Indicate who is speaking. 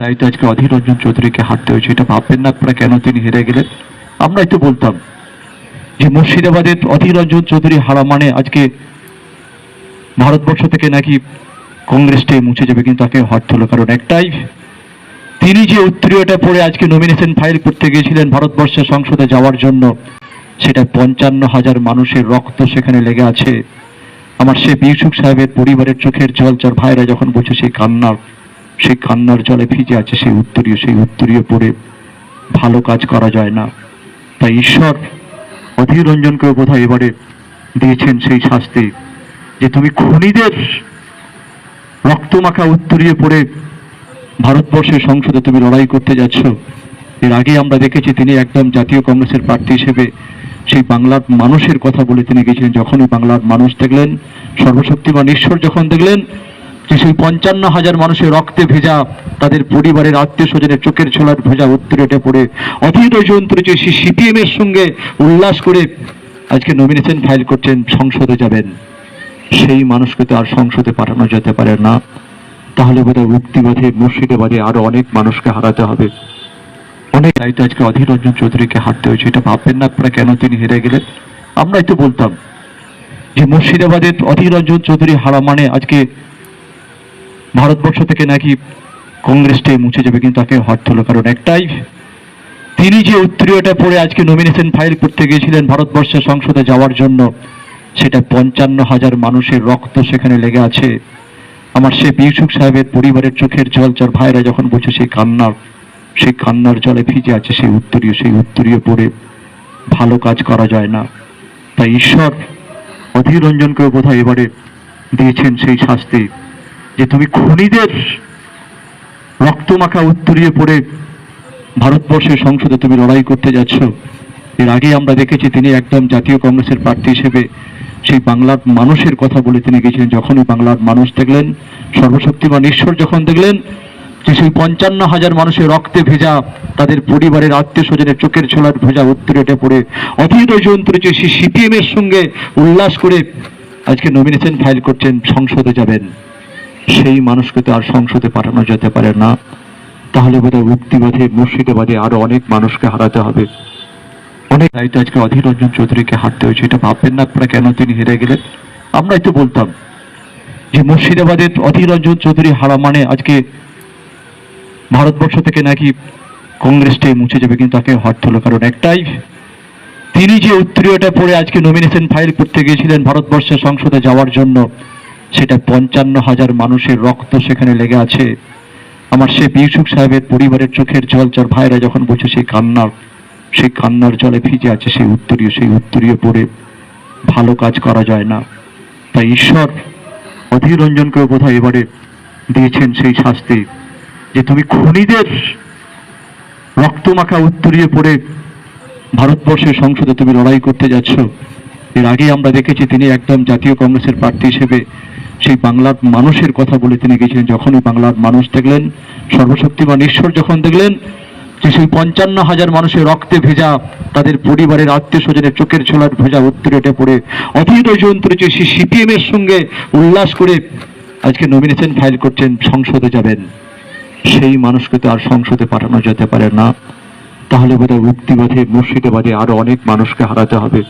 Speaker 1: তাই তো আজকে অধীর রঞ্জন চৌধুরীকে হারতে হয়েছে, এটা ভাববেন না আপনারা কেন তিনি হেরে গেলেন? আমরাই তো বলতাম যে মুর্শিদাবাদের অধীর রঞ্জন চৌধুরী হারা মানে আজকে ভারতবর্ষ থেকে নাকি কংগ্রেসটাই মুছে যাবে, কিন্তু তাকে হারতে হলো কারণ একটাই, তিনি যে উত্তরীয়টা পড়ে আজকে নমিনেশন ফাইল করতে গিয়েছিলেন ভারতবর্ষের সংসদে যাওয়ার জন্য, সেটা পঞ্চান্ন হাজার মানুষের রক্ত সেখানে লেগে আছে। আমার সে বিউসুক সাহেবের পরিবারের চোখের জল, যার ভাইরা যখন বলছে সেই কান্নার সেই কান্নার জলে ভিজে আছে সেই উত্তরীয় সেই উত্তরীয় পড়ে ভালো কাজ করা যায় না। তাই ঈশ্বর অধীর রঞ্জনকেও বোধ এবারে দিয়েছেন সেই শাস্তি যে তুমি খুনিদের রক্তমাখা উত্তরীয় পড়ে ভারতবর্ষের সংসদে তুমি লড়াই করতে যাচ্ছ। এর আগে আমরা দেখেছি তিনি একদম জাতীয় কংগ্রেসের প্রার্থী হিসেবে সেই বাংলার মানুষের কথা বলে তিনি গেছিলেন। যখনই বাংলার মানুষ দেখলেন, সর্বশক্তিমান ঈশ্বর যখন দেখলেন যে সেই পঞ্চান্ন হাজার মানুষের রক্তে ভেজা তাদের পরিবারের আত্মীয় স্বজনের চোখের ছোলার ভেজা উত্তরেটে পড়ে অধীর যন্ত্র যে সিপিএম এর সঙ্গে উল্লাস করে আজকে নমিনেশন ফাইল করছেন, সংসদে যাবেন। সেই মানুষকে তো আর সংসদে পাঠানো যেতে পারে না। তাহলে বোধ হয় বোধহয় মুক্তিবাদে, মুর্শিদাবাদে আরও অনেক মানুষকে হারাতে হবে। অনেক দায়িত্ব আজকে অধীর রঞ্জন চৌধুরীকে হারতে হয়েছে। এটা ভাববেন না আপনারা কেন তিনি হেরে গেলেন? আমরাই তো বলতাম যে মুর্শিদাবাদের অধীর রঞ্জন চৌধুরী হারা মানে আজকে ভারতবর্ষ থেকে নাকি কংগ্রেসটাই মুছে যাবে কিন্তু তাকে হারতে হলো। কারণ একটাই, তিনি যে উত্তরীয়টা পড়ে আজকে নমিনেশন ফাইল করতে গিয়েছিলেন ভারতবর্ষের সংসদে যাওয়ার জন্য, সেটা পঞ্চান্ন হাজার মানুষের রক্ত সেখানে লেগে আছে। আমার সে বিউসুক সাহেবের পরিবারের চোখের জল, যার ভাইরা যখন বলছে সেই কান্নার সেই কান্নার জলে ভিজে আছে সেই উত্তরীয় সেই উত্তরীয় পড়ে ভালো কাজ করা যায় না। তাই ঈশ্বর অধীর রঞ্জনকেও বোধ হয় এবারে দিয়েছেন সেই শাস্তি। যে তুমি খুনিদের রক্তমাখা উত্তরিয়ে পড়ে ভারতবর্ষের সংসদে তুমি লড়াই করতে যাচ্ছ। এর আগে আমরা দেখেছি তিনি একদম জাতীয় কংগ্রেসের প্রার্থী হিসেবে সেই বাংলার মানুষের কথা বলে তিনি গেছিলেন। যখনই বাংলার মানুষ দেখলেন, সর্বশক্তিমান ঈশ্বর যখন দেখলেন যে সেই পঞ্চান্ন হাজার মানুষের রক্তে ভেজা তাদের পরিবারের আত্মীয় স্বজনের চোখের ছোলার ভেজা উত্তরেটে পড়ে অধীর যন্ত্র যে সেই সিপিএম এর সঙ্গে উল্লাস করে আজকে নমিনেশন ফাইল করছেন, সংসদে যাবেন। সেই মানুষকে তো আর সংসদে পাঠানো যেতে পারে না। তাহলে বোধহয় মুক্তিবাদে মুর্শিদাবাদে আরও অনেক মানুষকে হারাতে হবে। অনেক দায়িত্ব আজকে অধীর রঞ্জন চৌধুরীকে হারতে হয়েছে, এটা ভাববেন না আপনারা কেন তিনি হেরে গেলেন? আমরাই তো বলতাম যে মুর্শিদাবাদের অধীর রঞ্জন চৌধুরী হারা মানে আজকে ভারতবর্ষ থেকে নাকি কংগ্রেসটাই মুছে যাবে কিন্তু তাকে হারতে হলো কারণ একটাই, তিনি যে উত্তরীয়টা পড়ে আজকে নমিনেশন ফাইল করতে গিয়েছিলেন ভারতবর্ষের সংসদে যাওয়ার জন্য সেটা পঞ্চান্ন হাজার মানুষের রক্ত সেখানে লেগে আছে। আমার সে বিউসুক সাহেবের পরিবারের চোখের জল, যার ভাইরা যখন বসে সেই কান্নার সেই কান্নার জলে ভিজে আছে, সেই উত্তরীয় সেই উত্তরীয় পড়ে ভালো কাজ করা যায় না। তাই ঈশ্বর অধীর রঞ্জনকেও বোধ হয় এবারে দিয়েছেন সেই শাস্তি যে তুমি খুনিদের রক্তমাখা উত্তরীয় পড়ে ভারতবর্ষের সংসদে তুমি লড়াই করতে যাচ্ছ। এর আগে আমরা দেখেছি তিনি একদম জাতীয় কংগ্রেসের প্রার্থী হিসেবে সেই বাংলার মানুষের কথা বলে তিনি গেছিলেন। যখনই বাংলার মানুষ দেখলেন, সর্বশক্তিমান ঈশ্বর যখন দেখলেন যে সেই পঞ্চান্ন হাজার মানুষের রক্তে ভেজা তাদের পরিবারের আত্মীয় স্বজনের চোখের ছোলার ভেজা উত্তরেটে পড়ে অধীর যন্ত্র যে সেই সিপিএম এর সঙ্গে উল্লাস করে আজকে নমিনেশন ফাইল করছেন, সংসদে যাবেন। সেই মানুষকে তো আর সংসদে পাঠানো যেতে পারে না। তাহলে বোধহয় মুক্তিবাদে, মুর্শিদাবাদে আরও অনেক মানুষকে হারাতে হবে।